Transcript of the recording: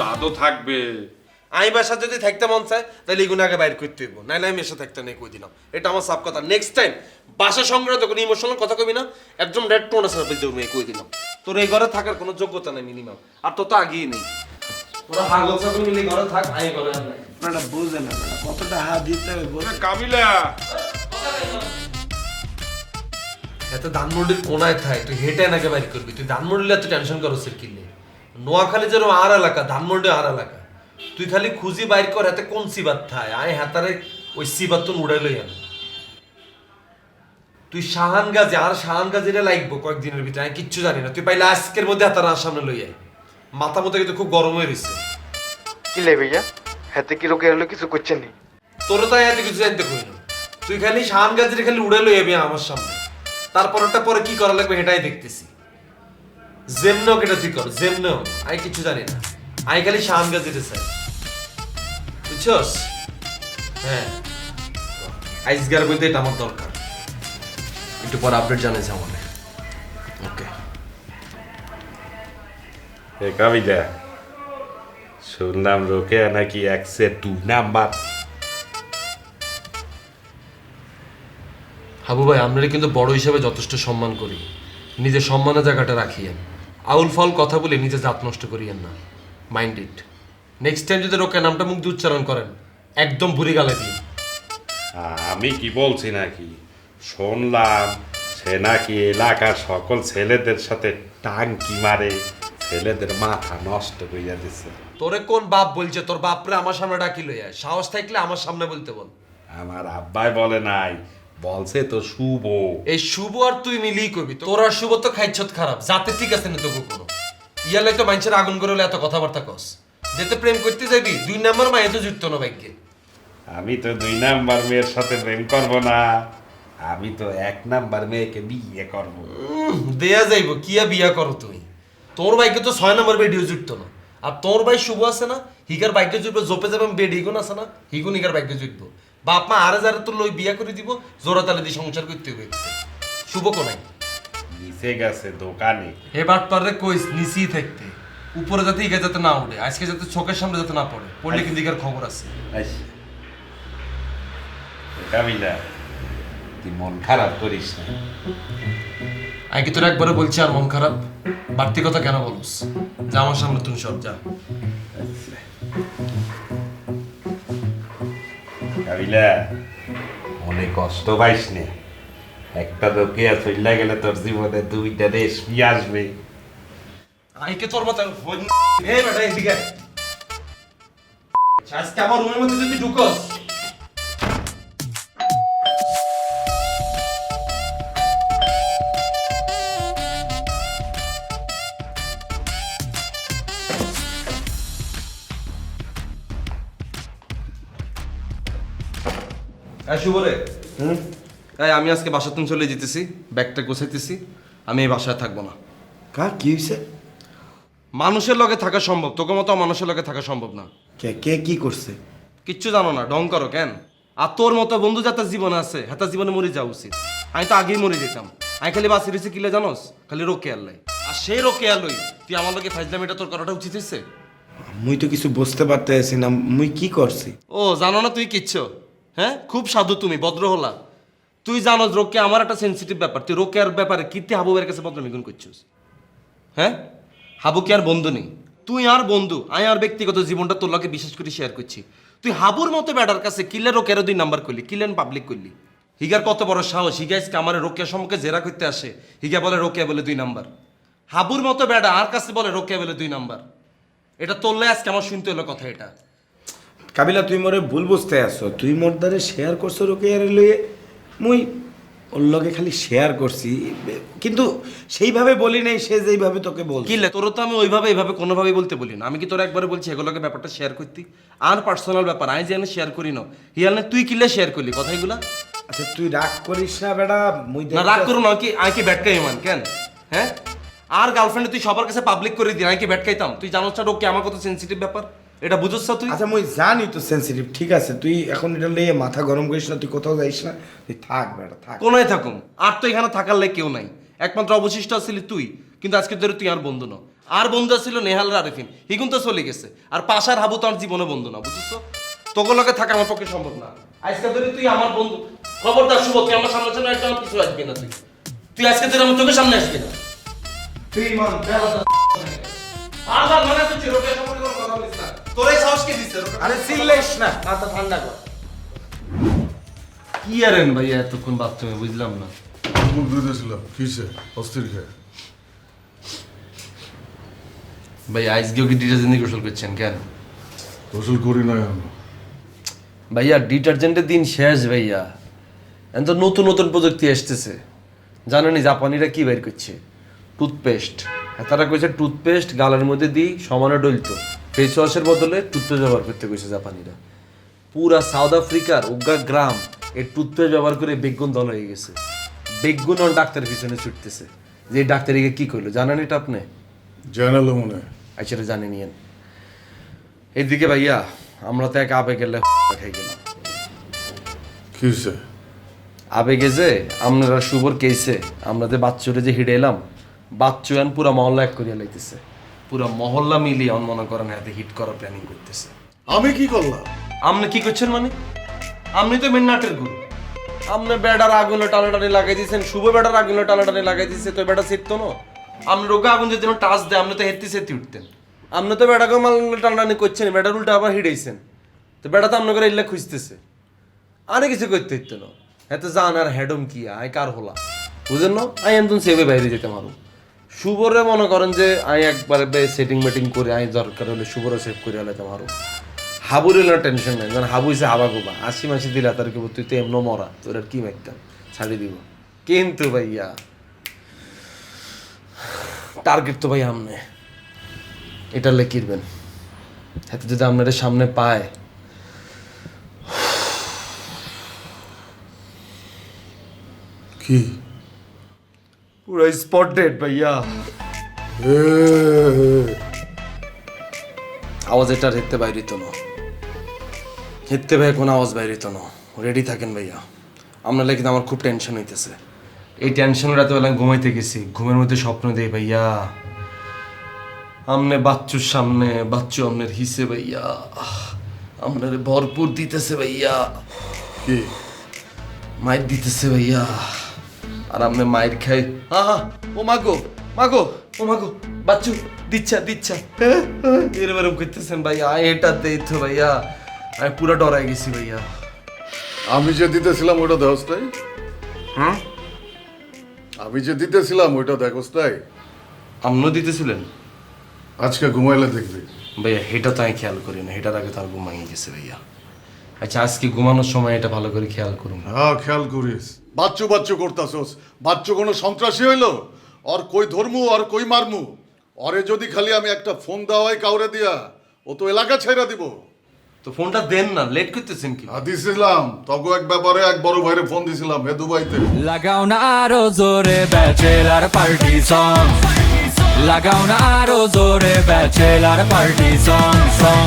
দাদও থাকবে। আমি বাসা যদি থাকতে মন চায় তাহলে এগুলো আগে বাইর করতে হইব। নাইলে আমি এসে থাকতে নেই কই দিলাম। এটা আমার সাপ কথা। নেক্সট টাইম বাসা সংক্রান্ত কোনো ইমোশনাল কথা কবি না একদম রেড টোন আছে বলতে মেয়ে কই দিলাম। তোর এই ঘরে থাকার কোনো যোগ্যতা নেই মিনিমাম আর তো তো আগেই নেই। তোরা হাগল সাগল মিলে ঘরে থাক আমি ঘরে আপনারা বুঝে না কতটা হাত দিতে হবে বলে কাবিলা! এত ধানমন্ডির কোনায় থাই তুই হেঁটে নাকি বাইর করবি। তুই ধানমন্ডিলে এত টেনশন করছিস কি নেই? নোয়াখালী যেরকম আর এলাকা ধানমন্ডি আর এলাকা তুই খালি খুঁজি বাইর কর হাতে কোন সিবাত থায় আয় হাতারে ওই সিবাত তো উড়াই লই আন। তুই শাহান গাজে আর শাহান গাজিরে লাগবো কয়েকদিনের ভিতরে আমি কিচ্ছু জানি না। তুই পাইলে আজকের মধ্যে হাতার আর সামনে লই আয়। মাথা মতো কিন্তু খুব গরম হয়ে রয়েছে কি লে ভাইয়া? হাতে কি রোগে হলো কিছু করছেন নি? তোর তো এত কিছু জানতে কই না। তুই খালি শাহান গাজিরে খালি উড়ে লই যাবি আমার সামনে। তারপর তারপরটা পরে কি করা লাগবে সেটাই দেখতেছি। জেমনো কেটা তুই কর জেমনো আমি কিছু জানি না। আমি খালি শাহান গাজিরে চাই। বুঝছস? হ্যাঁ। আইসগার বলতে এটা আমার দরকার। একটু পর আপডেট জানাইছে আমাদের ওকে এ কাবিলা শুনলাম রোকে নাকি একসে টু নাম্বার হাবু ভাই আমরা কিন্তু বড় হিসাবে যথেষ্ট সম্মান করি। নিজের সম্মানের জায়গাটা রাখিয়েন আউল ফল কথা বলে নিজে জাত নষ্ট করিয়েন না। মাইন্ড ইট নেক্সট টাইম যদি রোকে নামটা মুখ দিয়ে উচ্চারণ করেন একদম ভুরি গালে দিন। আমি কি বলছি নাকি? শুনলাম সে নাকি এলাকার সকল ছেলেদের সাথে টাঙ্কি মারে ছেলেদের মাথা নষ্ট করিয়া দিচ্ছে তোরে কোন বাপ বলছে? তোর বাপরে আমার সামনে ডাকি লইয়া সাহস থাকলে আমার সামনে বলতে বল। আমার আব্বাই বলে নাই বলছে তো শুভ। এই শুভ আর তুই মিলিয়ে করবি তোর আর শুভ তো খাইছত খারাপ যাতে ঠিক আছে না তোকে কোনো। ইয়ালে তো মানুষের আগুন করে হলে এত কথাবার্তা কস। যেতে প্রেম করতে যাবি দুই নম্বর মায়ে তো জুটতো না ভাগ্যে। আমি তো দুই নাম্বার মেয়ের সাথে প্রেম করব না আমি তো এক নাম্বার মেয়েকে বিয়ে করব। উম, দেয়া যাইব কিয়া বিয়া করো তুই তোর বাইকে তো ছয় নাম্বার বেডিও জুটতো না। আর তোর ভাই শুভ আছে না হিগার বাইকে জুটবে জোপে যাবে বেড হিগুন আছে না হিগুন হিগার বাইকে জুটবো বাপ মা আরে যারে তোর লই বিয়া করে দিব জোড়া তালে দিয়ে সংসার করতে হবে। শুভ কোনাই নিচে গেছে দোকানে। এবার পারলে কইস নিচেই থাকতে। উপরে যাতে হিগা যাতে না উঠে আজকে যাতে চোখের সামনে যাতে না পড়ে পড়লে কিন্তু হিগার খবর আছে। আইস। কাবিলা তুই মন খারাপ করিস না। আমি কি তোর একবারে বলছি আর মন খারাপ? বাড়তি কথা কেন বলস? যা আমার সামনে তুমি সব যা। কাবিলা মনে কষ্ট পাইস নে। একটা দোকিয়া চললা গেলে তোর জীবনে দুইটা রেশমি আসবে। আইকে তোর মতো এই বেটা এদিকে আজকে আমার রুমের মধ্যে যদি ঢুকস শুভ রে। এই আমি আজকে বাসা তুমি চলে যেতেছি ব্যাগটা গোছাইতেছি আমি এই বাসায় থাকব না। কা কি হয়েছে মানুষের লগে থাকা সম্ভব তোকে মতো মানুষের লগে থাকা সম্ভব না। কে কে কি করছে? কিচ্ছু জানো না ঢং করো কেন? আর তোর মতো বন্ধু যাতে জীবনে আছে হাতার জীবনে মরে যাওয়া উচিত। আমি তো আগেই মরে যেতাম। আমি খালি বাসি রয়েছে কিলে জানোস? খালি রোকে আল্লাই আর সেই রোকে আলোই তুই আমার লগে ফাইজলামিটা তোর করাটা উচিত হয়েছে মুই তো কিছু বুঝতে পারতেছি না মুই কি করছি? ও জানো না তুই কিচ্ছু? হ্যাঁ? খুব সাধু তুমি ভদ্র হলা তুই জানো রোকে আমার একটা সেন্সিটিভ ব্যাপার। তুই রোকে আর ব্যাপারে কীর্তি হাবুবের কাছে বদনামিগুন করছিস? হ্যাঁ? হাবু কি আর বন্ধু নেই। তুই আর বন্ধু, আমি আর ব্যক্তিগত জীবনটা তোর লগে বিশেষ করে শেয়ার করছি। তুই হাবুর মতো ব্যাটার কাছে কিলে রোকেরও দুই নাম্বার করলি কিলেন পাবলিক করলি? হিগার কত বড় সাহস হিগাইসকে আমার রোকের সম্মুখে জেরা করতে আসে। হিগা বলে রোকেয়া বলে দুই নাম্বার হাবুর মতো ব্যাটা আর কাছে বলে রোকেয়া বলে দুই নাম্বার এটা তোরলে আজকে আমার শুনতে হলো কথা এটা। কাবিলা তুই মোরে ভুল বুঝতে আসো তুই মোর দ্বারে শেয়ার করছ রোকে আর লইয়ে মুই ওর লগে খালি শেয়ার করছি। কিন্তু সেইভাবে বলি নাই সে যেইভাবে তোকে বল কিলে তোর তো আমি ওইভাবে এইভাবে কোনোভাবেই বলতে বলি না। আমি কি তোর একবারে বলছি এগুলোকে ব্যাপারটা শেয়ার করতি? আর পার্সোনাল ব্যাপার আমি যে শেয়ার করি না হিয়ালে তুই কিলে শেয়ার করলি কথাগুলা আচ্ছা তুই রাগ করিস না বেটা মুই না রাগ করুন কি আমি কি ব্যাটকাই মান কেন? হ্যাঁ? আর গার্লফ্রেন্ড তুই সবার কাছে পাবলিক করে দিই আমি কি ব্যাটকাইতাম? তুই জানোস না ওকে আমার কত সেন্সিটিভ ব্যাপার? এটা বুঝছ তুই? আচ্ছা মুই জানি তো সেন্সিটিভ ঠিক আছে। তুই এখন এটা নিয়ে মাথা গরম করিস না তুই কোথাও যাইস না। তুই থাক বেটা থাক। কোনায় থাকুম? আর তো এখানে থাকার লাই কেউ নাই। একমাত্র অবশিষ্ট আসলি তুই কিন্তু আজকে ধরে তুই আর বন্ধু ন। আর বন্ধু ছিল নেহাল আরেফিন। হিগুন তো চলে গেছে। আর পাশার হাবু তো আমার জীবনে বন্ধু না বুঝছিস তোকে লগে থাকা আমার পক্ষে সম্ভব না। আজকে ধরে তুই আমার বন্ধু খবরদার শুভ তুই আমার সামনে সামনে একদম কিছু আসবি না তুই। তুই আজকে ধরে আমার চোখের সামনে আসবি না। তুই মান আবার মনে হচ্ছে রোকের সম্পর্কে কোনো কথা বলিস না তোর এই সাহস কে দিচ্ছে আরে চিল্লাইস না। মাথা ঠান্ডা কর। কি আরেন ভাইয়া এতক্ষণ বাথরুমে বুঝলাম না। মুখ ধুতেছিল কিসে অস্থির খেয়ে। ভাই আজকেও কি ডিটারজেন্ট দিয়ে গোসল করছেন কেন? গোসল করি না আমি ভাইয়া ডিটারজেন্টের দিন শেষ ভাইয়া। এখন তো নতুন নতুন প্রযুক্তি আসতেছে। জানেনি জাপানিরা কি বের করছে? টুথপেস্ট। তারা কইছে টুথপেস্ট গালের মধ্যে দিই সমানে ডলতো ফেস ওয়াশের বদলে টুথপেস্ট ব্যবহার করতে কইছে জাপানিরা। পুরা সাউথ আফ্রিকার উগা গ্রাম এই টুথপেস্ট ব্যবহার করে বেগুন দল হয়ে গেছে। বেগুন আর ডাক্তারের পিছনে ছুটতেছে। যে ডাক্তারিকে কি করল জানেন এটা আপনি? জানালো মনে হয়। আচ্ছা এটা জানি নিয়েন। এদিকে ভাইয়া আমরা তো এক আবেগে গেলে খাই গেলাম। আবেগে যে আপনারা শুভর কেসে আমরা যে বাচ্চুরে যে হিড়ে এলাম বাচ্চু পুরা মহল্লা এক করিয়া লাইতেছে। পুরা মহল্লা মিলিয়ে অন মনে করেন হাতে হিট করার প্ল্যানিং করতেছে। আমি কি করলাম? আপনি কি করছেন মানে? আপনি তো মেন নাটের গুরু। আপনি বেড়ার আগুনে টানাটানি লাগাই দিয়েছেন শুভ বেড়ার আগুনে টানাটানি লাগাই দিয়েছে তো বেড়া সেরতো না। আপনি রোগে আগুন যদি টাচ দেয় আপনি তো হেঁটে সেরতে উঠতেন। আপনি তো বেড়াকে মাল টানাটানি করছেন বেড়ার উল্টা আবার হিড়েছেন তো বেড়া তো আপনাকে ইল্লা খুঁজতেছে। আরে কিছু করতে হইতো না। এত জান আর হেডম কি আয় কার হলা। বুঝেন না? আই একদম সেভে বাইরে যেতে পারো শুভরে মনে করেন যে আই একবারে সেটিং মেটিং করে আই দরকার হলে শুভরে সেভ করে হলে মারো হাবুর এলো টেনশন নাই কারণ হাবু হইছে হাবা গোবা, আশি মাসি দিলা তার কেবল তুই তো এমন মরা, তোর আর কি মারতাম ছাড়ি দিব। কিন্তু ভাইয়া টার্গেট তো ভাই আমনে। এটা লেখিরবেন হাতে যদি আপনার সামনে পায়। কি? পুরো স্পট ডেট ভাইয়া। আওয়াজ এটা হেঁটতে বাইরিত না। হেঁটতে ভাই কোনো আওয়াজ বাইরিত না। রেডি থাকেন ভাইয়া। আপনার লাগে আমার খুব টেনশন হইতেছে। এই টেনশন রাতে বেলা ঘুমাইতে গেছি। ঘুমের মধ্যে স্বপ্ন দেই ভাইয়া। আমনে বাচ্চুর সামনে বাচ্চু আমনের হিসে ভাইয়া। আপনার ভরপুর দিতেছে ভাইয়া। কি? মাইর দিতেছে ভাইয়া। আর আপনি মায়ের খাই। আহা ও মাগো মাগো ও মাগো বাচ্চু দিচ্ছা দিচ্ছা। এরম এরম করতেছেন ভাইয়া এটা দেই তো ভাইয়া। আমি পুরো ডরাই গেছি ভাইয়া। আমি যে দিতেছিলাম ওইটা দেখোস নাই? হ্যাঁ আমি যে দিতেছিলাম ওইটা দেখোস নাই? আপনিও দিতেছিলেন? আজকে ঘুমাইলে দেখবি। ভাইয়া এটা তো আমি খেয়াল করি না এটার আগে তার ঘুমাই গেছে ভাইয়া। আচ্ছা আজকে ঘুমানোর সময় এটা ভালো করে খেয়াল করুন। হ্যাঁ খেয়াল করিস। বাচ্চু বাচ্চু করতাছস। বাচ্চু কোনো সন্ত্রাসী হইল? আর কই ধর্মু আর কই মারমু? অরে যদি খালি আমি একটা ফোন দেওয়া হয় কাউরে দিয়া ও তো এলাকা ছেড়ে দিব। তো ফোনটা দেন না লেট করতেছেন কি? আর দিছিলাম। তখন এক ব্যাপারে এক বড় ভাইরে ফোন দিছিলাম হে দুবাইতে। লাগাও না আরও জোরে ব্যাচেলার পার্টি সং। লাগাও না আরও জোরে ব্যাচেলার পার্টি সং সং।